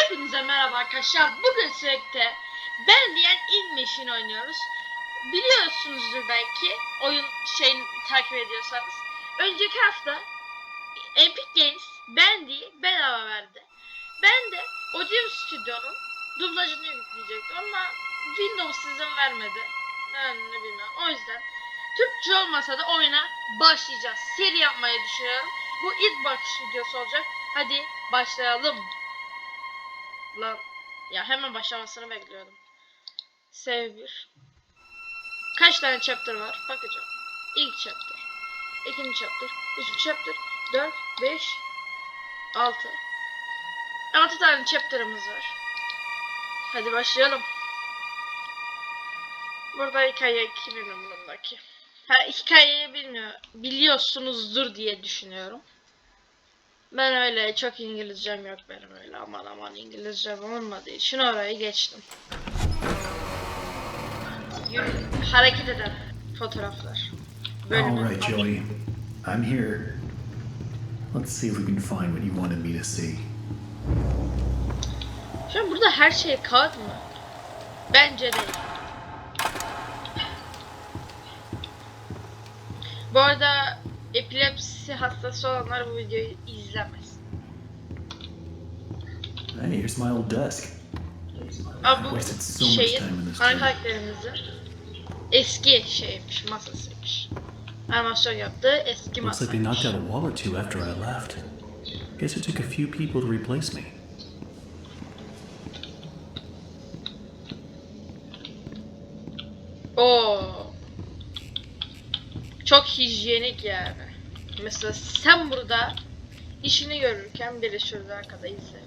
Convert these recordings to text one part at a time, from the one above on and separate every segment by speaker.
Speaker 1: Hepinize merhaba arkadaşlar. Bugün sürekli ben diyen ilk meşin oynuyoruz. Biliyorsunuzdur belki oyun şeyini takip ediyorsanız. Önceki hafta Epic Games Bendy bedava verdi. Ben de Audio Studio'nun dublajını yükleyecektim ama Windows izin vermedi. Ben ne bilmiyorum. O yüzden Türkçe olmasa da oyuna başlayacağız. Seri yapmayı düşünüyorum. Bu ilk bakış videosu olacak. Hadi başlayalım. Lan ya hemen başlamasını bekliyordum. Save 1. Kaç tane chapter var? Bakacağım. İlk chapter. ikinci chapter. Üçüncü chapter. 4, 5, 6. 6 tane chapter'ımız var. Hadi başlayalım. Burada hikaye kimin umurundaki? Ha hikayeyi bilmiyor, biliyorsunuzdur diye düşünüyorum. Ben öyle çok İngilizcem yok benim öyle aman aman İngilizcem olmadığı için orayı geçtim. Yürü, hareket eden fotoğraflar.
Speaker 2: All
Speaker 1: Bölümü.
Speaker 2: right, Joey. I'm here. Let's see if we can find what you wanted me to see.
Speaker 1: An burada her şey kağıt mı? Bence değil. Bu arada epilepsi hastası olanlar bu videoyu izlemez.
Speaker 2: Hey, here's my old desk.
Speaker 1: Ama bu şeyin ana karakterimizin eski şeymiş, masasıymış. Animasyon yaptığı eski
Speaker 2: Looks like they knocked
Speaker 1: masaymış.
Speaker 2: out a wall or two after I left. Guess it took a few people to replace me.
Speaker 1: Oo. Çok hijyenik yani. Mesela sen burada işini görürken biri şurada arkada izliyor.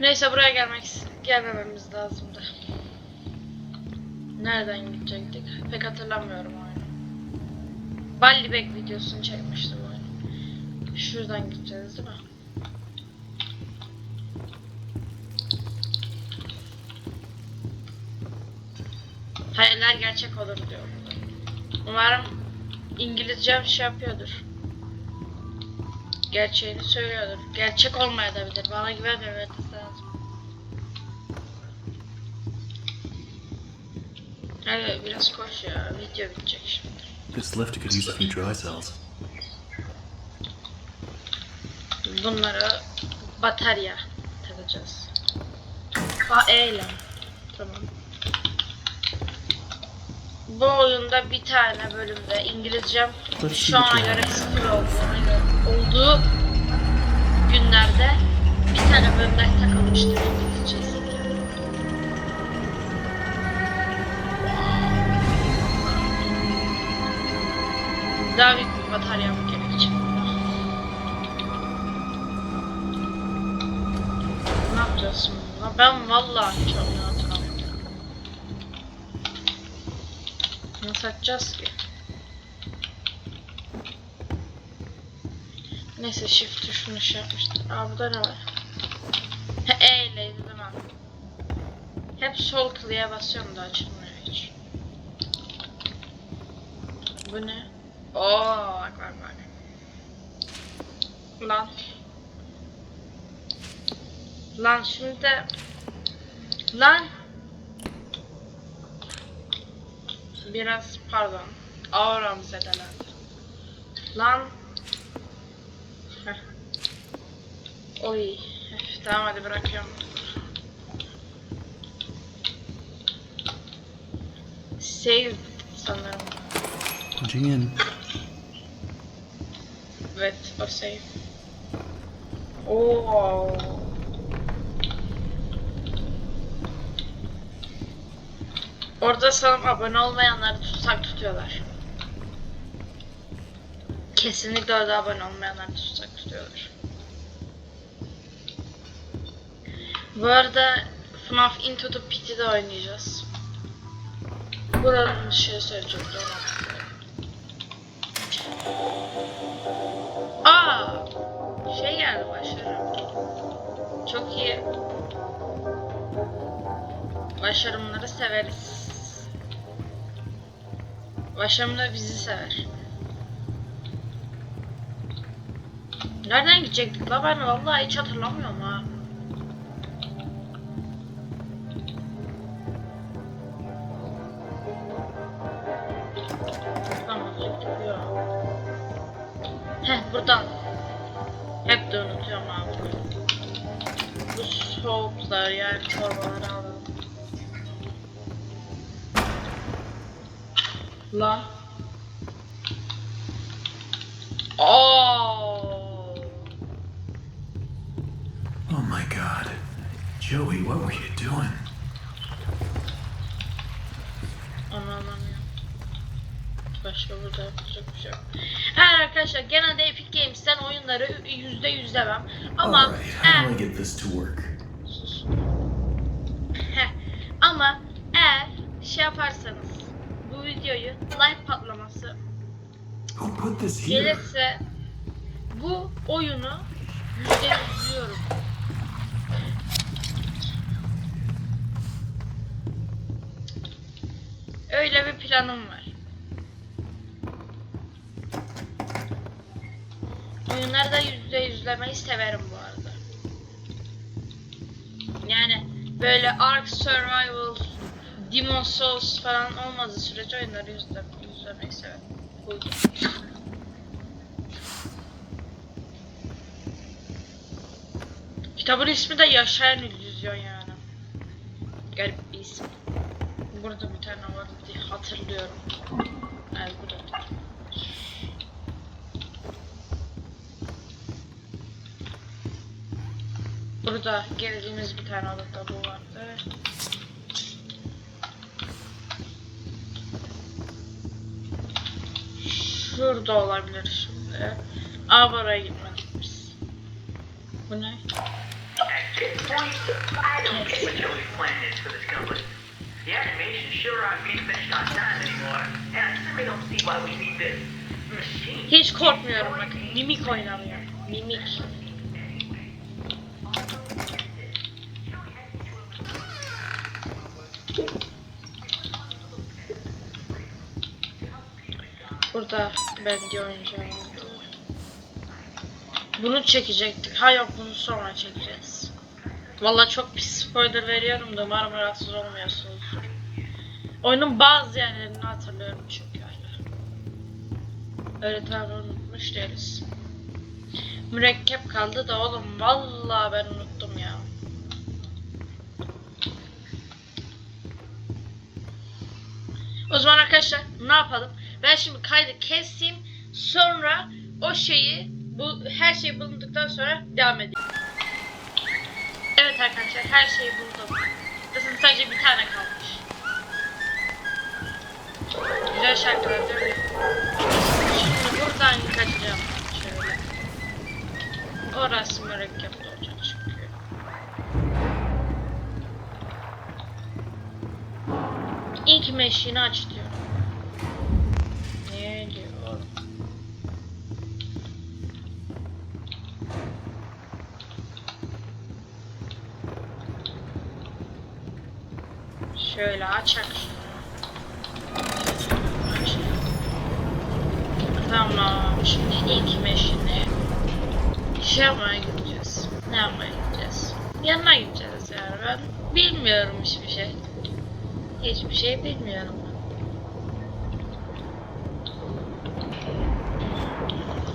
Speaker 1: Neyse buraya gelmek gelmememiz lazımdı. Nereden gidecektik? Pek hatırlamıyorum oyunu. Ballybag videosunu çekmiştim oyunu. Şuradan gideceğiz değil mi? Hayaller gerçek olur diyor Umarım İngilizcem şey yapıyordur. Gerçeğini söylüyordur. Gerçek olmayabilir. Bana güven öğretmesi lazım. Hadi biraz koş ya. Video bitecek şimdi.
Speaker 2: This lift could use a few dry cells.
Speaker 1: Bunlara batarya takacağız. Aa eyle. Tamam. Bu oyunda bir tane bölümde İngilizcem şu ana göre sıfır olduğu günlerde bir tane bölümde takılmıştır İngilizcesi. Daha büyük bir bataryam gerekecek. Ne yapacağız şimdi? Ben vallahi hiç oyunu hatırlamıyorum. Nasıl açacağız ki? Neyse shift tuşunu şey yapmıştım. Aa burada ne var? E ileydi değil mi? Hep sol kılıya basıyorum da açılmıyor hiç. Bu ne? Oo bak bak bak. Lan. Lan şimdi de... Lan. Biraz pardon. Auram zedelendi. Lan. Heh. Oy. Heh, tamam hadi bırakıyorum. Save sanırım.
Speaker 2: Punching in.
Speaker 1: Evet o save. Oo. Orada sanırım abone olmayanları tutsak tutuyorlar. Kesinlikle orada abone olmayanları tutsak tutuyorlar. Bu arada FNAF Into the Pit'i de oynayacağız. Buranın şey söyleyecektim. Aa, şey geldi başarım. Çok iyi. Başarımları severiz. Başarımlar bizi sever. Nereden gidecektik la ben vallahi hiç hatırlamıyorum ha. Ya? Heh buradan. Hep de unutuyorum abi. Bu soğuklar yani çorbaları alalım. Lan. Oh.
Speaker 2: Oh my god. Joey, what were you doing?
Speaker 1: Anlamam ya. Başka burada yapacak bir şey yok. Ha arkadaşlar genelde Epic Games'ten oyunları yüzde yüz demem. Ama eğer, ama eğer şey yaparsanız videoyu like patlaması gelirse bu oyunu yüzde yüz diyorum. Öyle bir planım var. Oyunlarda yüzde yüzlemeyi severim bu arada. Yani böyle Ark Survival, Demon Souls falan olmadığı sürece oyunları yüzlemeyi severim. Kitabın ismi de Yaşayan İllüzyon yani. Garip bir isim. Burada bir tane vardı diye hatırlıyorum. Evet burada. Burada geldiğimiz bir tane odada bu vardı.
Speaker 3: Certainly don't see why we need this machine.
Speaker 1: Hiç korkmuyorum bak. Mimik oynanıyor. Mimik. Burada bence oynayacağım. Bunu çekecektik. Ha yok bunu sonra çekeceğiz. Vallahi çok pis spoiler veriyorum da umarım rahatsız olmuyorsunuzdur. Oyunun bazı yerlerini hatırlıyorum çünkü hala. Öyle tabi unutmuş değiliz. Mürekkep kaldı da oğlum vallahi ben unuttum ya. O zaman arkadaşlar ne yapalım? Ben şimdi kaydı keseyim. Sonra o şeyi bu her şey bulunduktan sonra devam edeyim. Evet arkadaşlar her şeyi buldum. Zaten sadece bir tane kalmış. Güzel şarkılar değil mi? Şimdi buradan kaçacağım. Şöyle. Orası mürekkep olacak çünkü. İlk meşini aç diyor. Şöyle açak. Aç. Tamam. Şimdi ilk meşini şey yapmaya gideceğiz. Ne yapmaya gideceğiz? Yanına gideceğiz yani. Ben bilmiyorum hiçbir şey. Hiçbir şey bilmiyorum.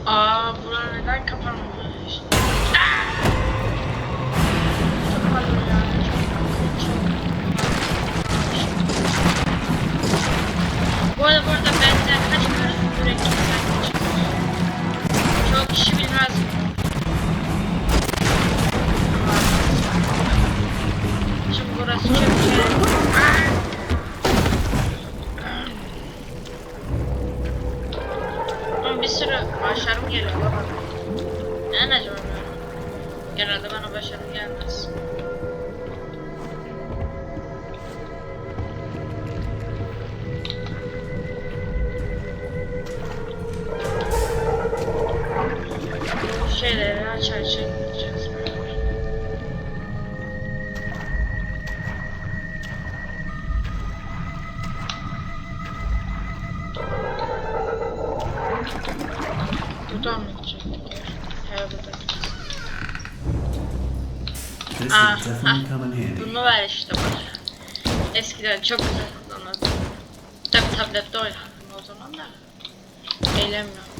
Speaker 1: Aa, bura neden kapanmış? Bu arada burada benden kaç tane mürekkep çıkmış? Çok kişi bilmez bunu. Şimdi burası çok şey. Buradan mı gidecektik? He buradan. Ah, ah. Bunu ver işte bak. Eskiden çok güzel kullanırdım. Tabi tablette oynardım o zaman da. Eğlenmiyorum.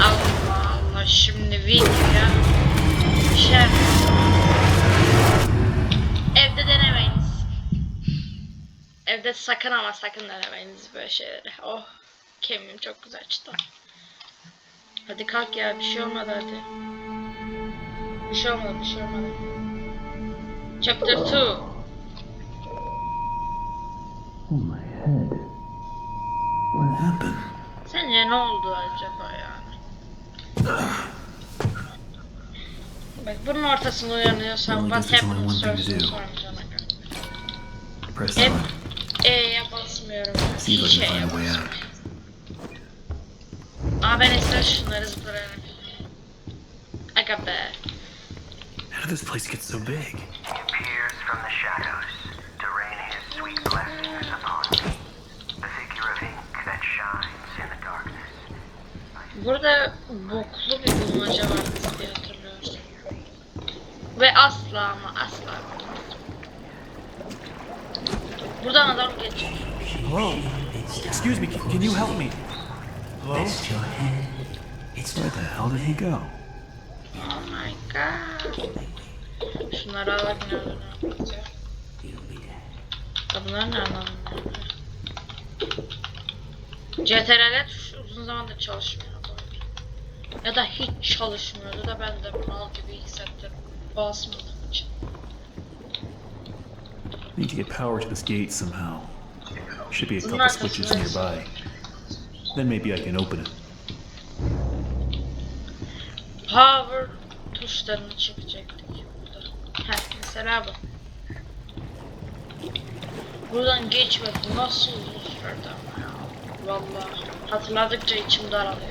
Speaker 1: Allah Allah şimdi video ya. Şerh. Evde sakın ama sakın denemeyiniz böyle şeyleri. Oh kemiğim çok güzel çıktı. Hadi kalk ya bir şey olmadı hadi. Bir şey olmadı bir şey olmadı. Chapter 2.
Speaker 2: Oh my head. What happened?
Speaker 1: Sence ne oldu acaba yani? Bak bunun ortasında uyanıyorsan what happened göre.
Speaker 2: Press
Speaker 1: Hep. E'ye basmıyorum. Hiç E'ye basmıyorum. Aa ben eskiden şunları zıplayarak. Aga be.
Speaker 2: How did this place get so big?
Speaker 3: He appears from the shadows to rain his sweet blessings upon me. The figure of ink that shines in the darkness.
Speaker 1: Burada boklu bir bulmaca vardı diye hatırlıyorum. Ve asla ama asla. Buradan adam geçiyor.
Speaker 2: Hello? Excuse me, can, you help me? Hello? Where the hell did he go?
Speaker 1: Oh my god. Şunları alabilir ne yapacağım? Ya Bunlar ne anlamda? CTRL tuşu uzun zamandır çalışmıyor. Ya da hiç çalışmıyordu da ben de mal gibi hissettim. Basmadığım için.
Speaker 2: Need to get power to this gate somehow. Should be a couple switches nearby. Then maybe I can open it.
Speaker 1: Power tuşlarını çekecektik burada. Heh mesela bu. Buradan geçmek nasıl ama ya. Vallahi hatırladıkça içim daralıyor.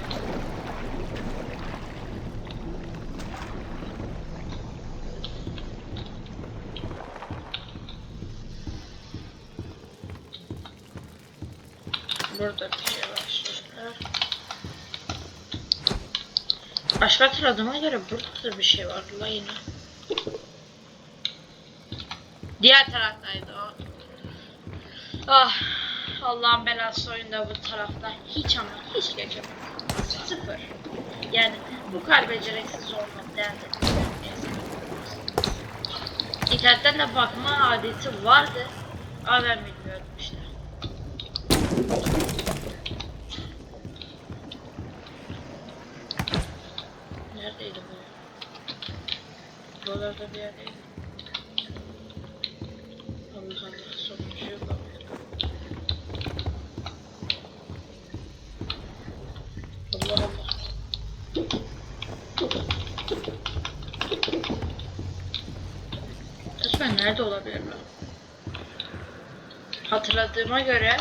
Speaker 1: Burada bir şey var şöyle. Başka hatırladığıma göre burada da bir şey vardı la yine. Diğer taraftaydı o. Ah Allah'ın belası oyunda bu tarafta hiç ama hiç geçemedim. Sıfır. Yani bu kadar beceriksiz olmadı derdi. İnternetten de bakma adeti vardı. Ama ben bilmiyordum işte. Neredeydi bu? Buralarda bir yerdeydi. Allah Allah. Allah Allah. Acaba nerede olabilir mi? Hatırladığıma göre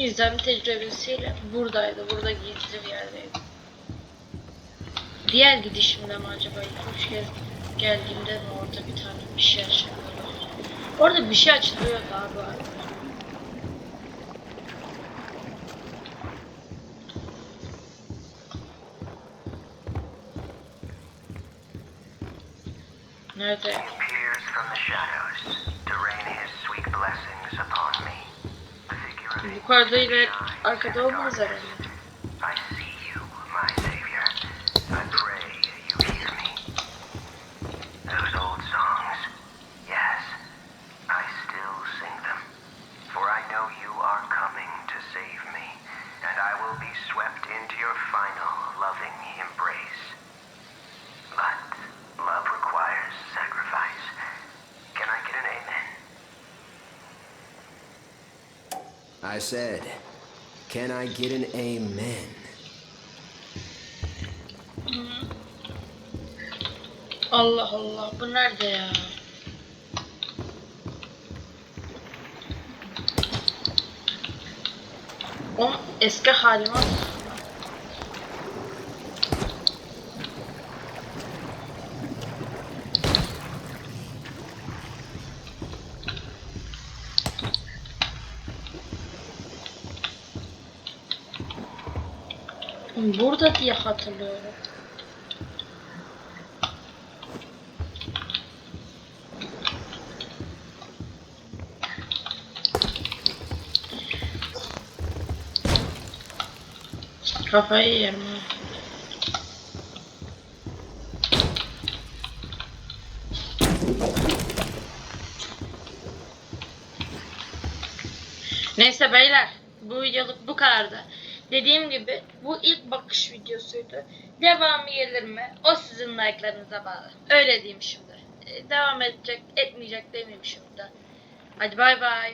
Speaker 1: izlem tecrübesiyle buradaydı. Burada gizli bir yerdeydi. Diğer gidişimde mi acaba? İlk kez geldiğimde mi orada bir tane bir şey açılıyor? Orada bir şey açılıyor galiba. Nerede?
Speaker 3: appears from the shadows to rain his sweet blessings
Speaker 1: Yukarıda ile
Speaker 3: shines
Speaker 1: arkada
Speaker 3: in the
Speaker 1: olmaz
Speaker 3: darkness.
Speaker 1: herhalde.
Speaker 3: I see you, my savior. I pray you hear me. Those old songs, yes, I still sing them. For I know you are coming to save me, and I will be swept into your final loving embrace. But love requires sacrifice. Can I get an amen?
Speaker 4: I said, can I get an amen?
Speaker 1: Allah Allah bu nerede ya? O eski halime Burada diye hatırlıyorum. Kafayı yerim. Neyse beyler bu videoluk bu kadardı. Dediğim gibi bu ilk bakış videosuydu. Devamı gelir mi? O sizin like'larınıza bağlı. Öyle diyeyim şimdi. Ee, Devam edecek, etmeyecek demeyeyim şimdi. Hadi bay bay.